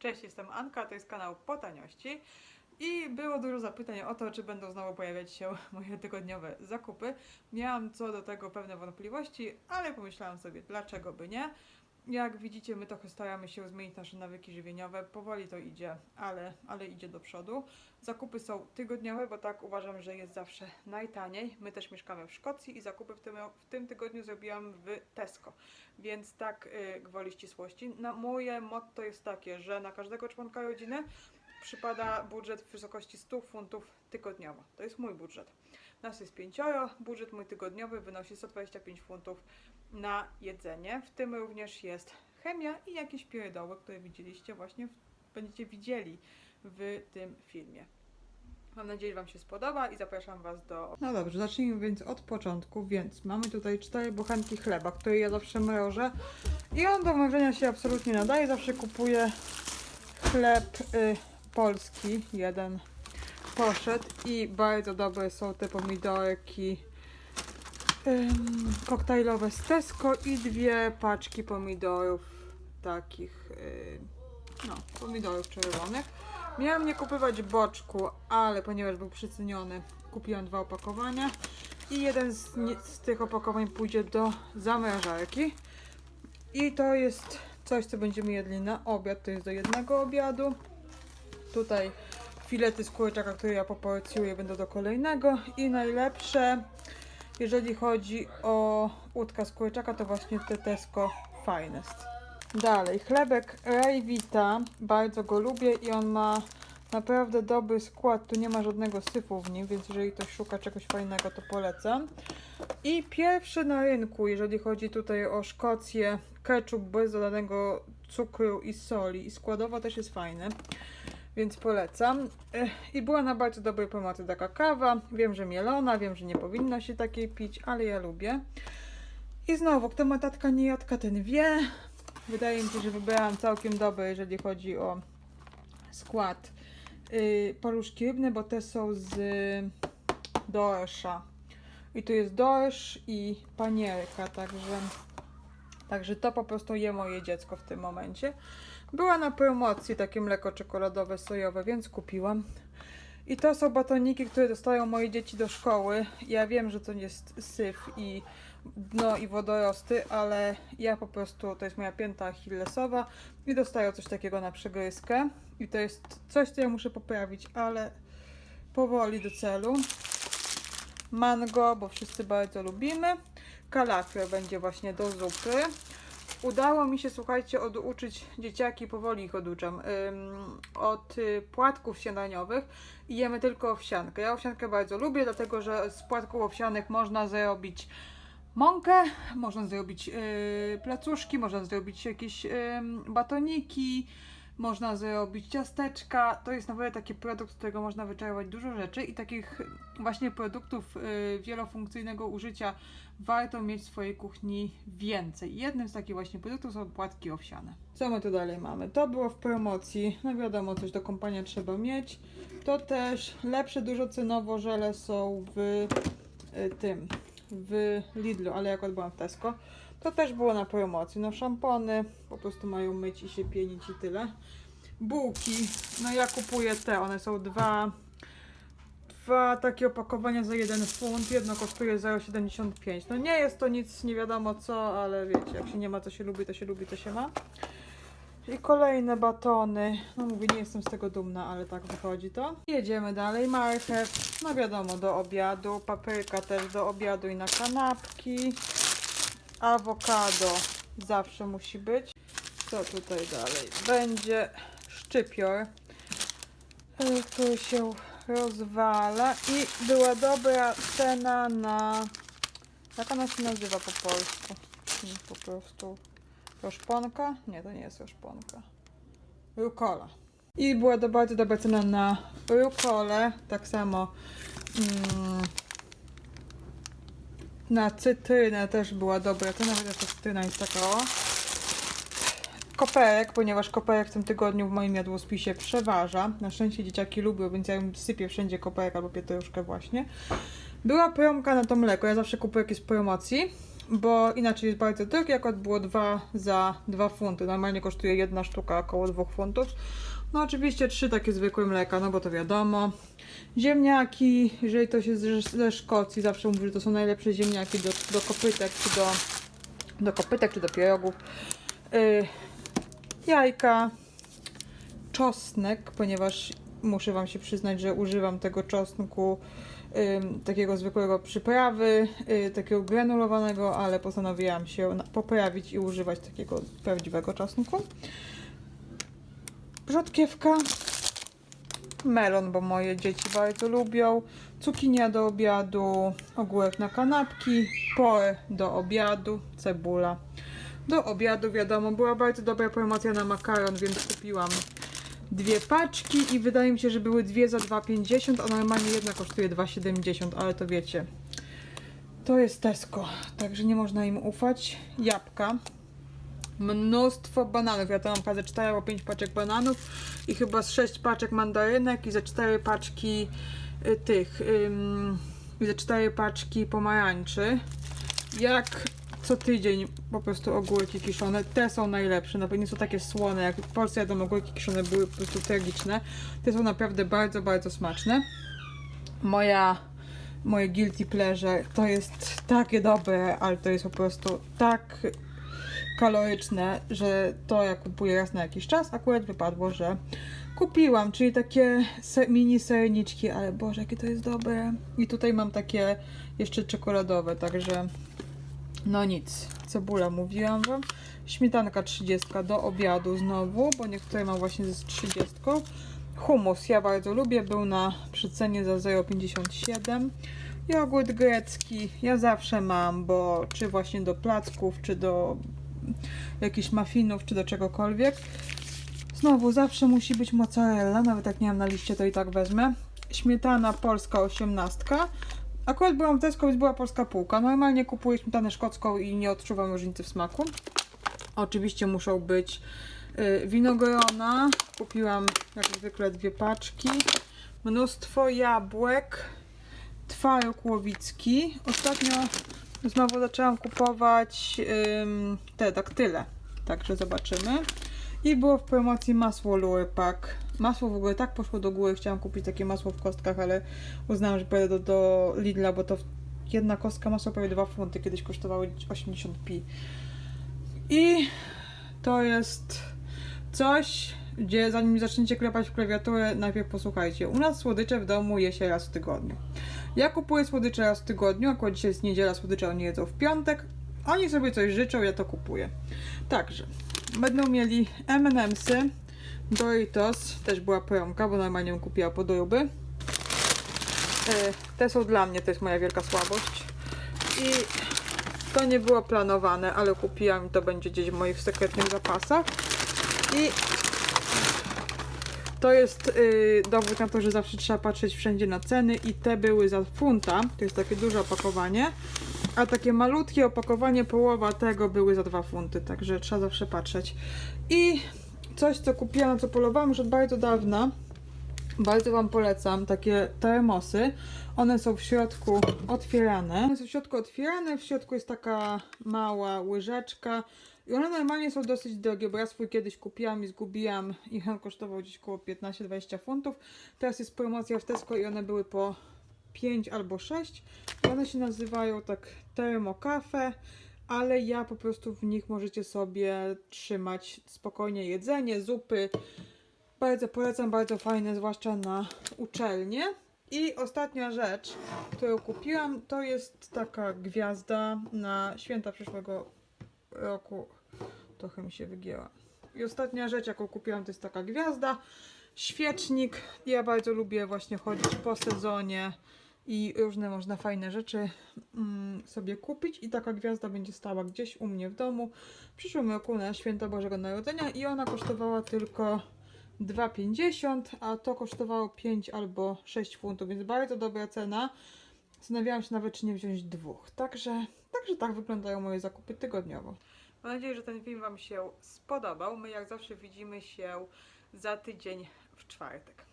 Cześć, jestem Anka, to jest kanał Po Taniości. I było dużo zapytań o to, czy będą znowu pojawiać się moje tygodniowe zakupy. Miałam co do tego pewne wątpliwości, ale pomyślałam sobie, dlaczego by nie. Jak widzicie, my trochę staramy się zmienić nasze nawyki żywieniowe. Powoli to idzie, ale, ale idzie do przodu. Zakupy są tygodniowe, bo tak uważam, że jest zawsze najtaniej. My też mieszkamy w Szkocji i zakupy w tym, w tym tygodniu zrobiłam w Tesco. Więc tak y, gwoli ścisłości. Na, moje motto jest takie, że na każdego członka rodziny przypada budżet w wysokości 100 funtów tygodniowo. To jest mój budżet. Nas jest pięcioro, budżet mój tygodniowy wynosi 125 funtów na jedzenie. W tym również jest chemia i jakieś pierdoły, które widzieliście właśnie, w, będziecie widzieli w tym filmie. Mam nadzieję, że Wam się spodoba i zapraszam Was do... No dobrze, zacznijmy więc od początku, więc mamy tutaj cztery bochenki chleba, które ja zawsze mrożę i on do mrożenia się absolutnie nadaje, zawsze kupuję chleb y, polski, jeden poszedł i bardzo dobre są te pomidorki ym, koktajlowe z Tesco i dwie paczki pomidorów takich, y, no, pomidorów czerwonych. Miałam nie kupować boczku, ale ponieważ był przyceniony, kupiłam dwa opakowania i jeden z, z tych opakowań pójdzie do zamrażarki. I to jest coś, co będziemy jedli na obiad, to jest do jednego obiadu. Tutaj filety z kurczaka, które ja poporcjuję, będą do kolejnego. I najlepsze, jeżeli chodzi o łódka z kurczaka, to właśnie te Tesco Finest. Dalej, chlebek Rajwita, bardzo go lubię i on ma naprawdę dobry skład, tu nie ma żadnego syfu w nim, więc jeżeli ktoś szuka czegoś fajnego, to polecam. I pierwszy na rynku, jeżeli chodzi tutaj o Szkocję, ketchup bez dodanego cukru i soli i składowo też jest fajny, więc polecam. I była na bardzo dobrej promocji taka kawa, wiem, że mielona, wiem, że nie powinno się takiej pić, ale ja lubię. I znowu, kto ma tatka niejadka, ten wie. Wydaje mi się, że wybrałam całkiem dobre, jeżeli chodzi o skład. Yy, paluszki rybne, bo te są z dorsza. I tu jest dorsz i panierka, także, także to po prostu je moje dziecko w tym momencie. Była na promocji takie mleko czekoladowe sojowe, więc kupiłam. I to są batoniki, które dostają moje dzieci do szkoły. Ja wiem, że to jest syf i dno i wodorosty, ale ja po prostu, to jest moja pięta achillesowa i dostaję coś takiego na przegryzkę. I to jest coś, co ja muszę poprawić, ale powoli do celu. Mango, bo wszyscy bardzo lubimy. Kalafior będzie właśnie do zupy. Udało mi się, słuchajcie, oduczyć dzieciaki, powoli ich oduczam, od y, płatków śniadaniowych i jemy tylko owsiankę. Ja owsiankę bardzo lubię, dlatego że z płatków owsianych można zrobić mąkę, można zrobić y, placuszki, można zrobić jakieś batoniki, można zrobić ciasteczka. To jest naprawdę taki produkt, z którego można wyczarować dużo rzeczy i takich właśnie produktów y, wielofunkcyjnego użycia warto mieć w swojej kuchni więcej. Jednym z takich właśnie produktów są płatki owsiane. Co my tu dalej mamy? To było w promocji. No wiadomo, coś do kompania trzeba mieć. To też lepsze dużo cenowo żele są w y, tym, w Lidlu, ale jak byłam w Tesco. To też było na promocji. No szampony po prostu mają myć i się pienić i tyle. Bułki, no ja kupuję te, one są dwa, dwa takie opakowania za jeden funt, jedno kosztuje 0,75. No nie jest to nic nie wiadomo co, ale wiecie, jak się nie ma co się lubi, to się lubi, to się ma. I kolejne batony. No mówię, nie jestem z tego dumna, ale tak wychodzi to. Jedziemy dalej. Marchew, no wiadomo, do obiadu. Papryka też do obiadu i na kanapki. Awokado zawsze musi być. Co tutaj dalej? Będzie szczypior, który się rozwala i była dobra cena na... Jak ona się nazywa po polsku? Hmm, Po prostu... Roszponka? Nie, to nie jest roszponka. Rukola. I była to bardzo dobra cena na rukolę. Tak samo mm, na cytrynę też była dobra cena, chociaż ta cytryna jest taka o. Koperek, ponieważ koperek w tym tygodniu w moim jadłospisie przeważa. Na szczęście dzieciaki lubią, więc ja im sypię wszędzie koperek albo pietruszkę właśnie. Była promka na to mleko. Ja zawsze kupuję jakieś promocji. bo inaczej jest bardzo drogie, akurat było dwa za 2 funty. Normalnie kosztuje jedna sztuka około 2 funtów. No oczywiście trzy takie zwykłe mleka, no bo to wiadomo. Ziemniaki, jeżeli to się ze, Szkocji, zawsze mówię, że to są najlepsze ziemniaki do, do kopytek, czy do, do kopytek, czy do pierogów. Y, jajka, czosnek, ponieważ muszę Wam się przyznać, że używam tego czosnku takiego zwykłego przyprawy, y, takiego granulowanego, ale postanowiłam się poprawić i używać takiego prawdziwego czosnku. Rzodkiewka, melon, bo moje dzieci bardzo lubią, cukinia do obiadu, ogórek na kanapki, poe do obiadu, cebula. Do obiadu, wiadomo, była bardzo dobra promocja na makaron, więc kupiłam dwie paczki i wydaje mi się, że były dwie za 2,50, a normalnie jedna kosztuje 2,70, ale to wiecie, to jest Tesco, także nie można im ufać. Jabłka, mnóstwo bananów, ja to mam ze 4 albo 5 paczek bananów i chyba z 6 paczek mandarynek i ze 4 paczki y, tych, ym, i ze 4 paczki pomarańczy. Jak co tydzień po prostu ogórki kiszone. Te są najlepsze, na pewno są takie słone, jak w Polsce jadłem ogórki kiszone były po prostu tragiczne. Te są naprawdę bardzo, bardzo smaczne. Moja, moje guilty pleasure to jest takie dobre, ale to jest po prostu tak kaloryczne, że to ja kupuję raz na jakiś czas. Akurat wypadło, że kupiłam, czyli takie mini serniczki, ale Boże, jakie to jest dobre. I tutaj mam takie jeszcze czekoladowe, także no nic. Cebula mówiłam wam. Śmietanka 30 do obiadu znowu, bo niektóre mam właśnie z 30. Humus ja bardzo lubię, był na przecenie za 0,57. Jogurt grecki ja zawsze mam, bo czy właśnie do placków, czy do jakichś muffinów, czy do czegokolwiek. Znowu zawsze musi być mozzarella, nawet jak nie mam na liście, to i tak wezmę. Śmietana polska 18. Akurat byłam w Tesco, więc była polska półka. Normalnie kupuję śmietanę szkocką i nie odczuwam różnicy w smaku. Oczywiście muszą być y, winogrona. Kupiłam jak zwykle dwie paczki. Mnóstwo jabłek. Twaróg łowicki. Ostatnio znowu zaczęłam kupować ym, te daktyle. Także zobaczymy. I było w promocji masło Lurpak. Masło w ogóle tak poszło do góry. Chciałam kupić takie masło w kostkach, ale uznałam, że pojadę do, do Lidla, bo to jedna kostka masła prawie 2 funty. Kiedyś kosztowały 80p. I to jest coś, gdzie zanim zaczniecie klepać w klawiaturę, najpierw posłuchajcie. U nas słodycze w domu je się raz w tygodniu. Ja kupuję słodycze raz w tygodniu, akurat dzisiaj jest niedziela, słodycze oni jedzą w piątek. Oni sobie coś życzą, ja to kupuję. Także będą mieli M&M'sy, Doritos, też była promka, bo normalnie bym kupiła podróby. E, Te są dla mnie, to jest moja wielka słabość. I to nie było planowane, ale kupiłam i to będzie gdzieś w moich sekretnych zapasach. I to jest y, dowód na to, że zawsze trzeba patrzeć wszędzie na ceny i te były za funta, to jest takie duże opakowanie, a takie malutkie opakowanie, połowa tego były za 2 funty, także trzeba zawsze patrzeć. I coś, co kupiłam, co polowałam już od bardzo dawna, bardzo Wam polecam, takie termosy. One są w środku otwierane. One są w środku otwierane, w środku jest taka mała łyżeczka. I one normalnie są dosyć drogie, bo ja swój kiedyś kupiłam i zgubiłam i on kosztował gdzieś około 15-20 funtów. Teraz jest promocja w Tesco i one były po 5 albo 6. I one się nazywają tak termokafe, ale ja po prostu w nich możecie sobie trzymać spokojnie jedzenie, zupy. Bardzo polecam, bardzo fajne, zwłaszcza na uczelnię. I ostatnia rzecz, którą kupiłam, to jest taka gwiazda na święta przyszłego roku. Trochę mi się wygięła. I ostatnia rzecz, jaką kupiłam, to jest taka gwiazda. Świecznik. Ja bardzo lubię właśnie chodzić po sezonie i różne można fajne rzeczy mm, sobie kupić. I taka gwiazda będzie stała gdzieś u mnie w domu w przyszłym roku na święta Bożego Narodzenia i ona kosztowała tylko 2,50, a to kosztowało 5 albo 6 funtów, więc bardzo dobra cena. Zastanawiałam się nawet, czy nie wziąć dwóch. Także, także tak wyglądają moje zakupy tygodniowo. Mam nadzieję, że ten film Wam się spodobał. My jak zawsze widzimy się za tydzień w czwartek.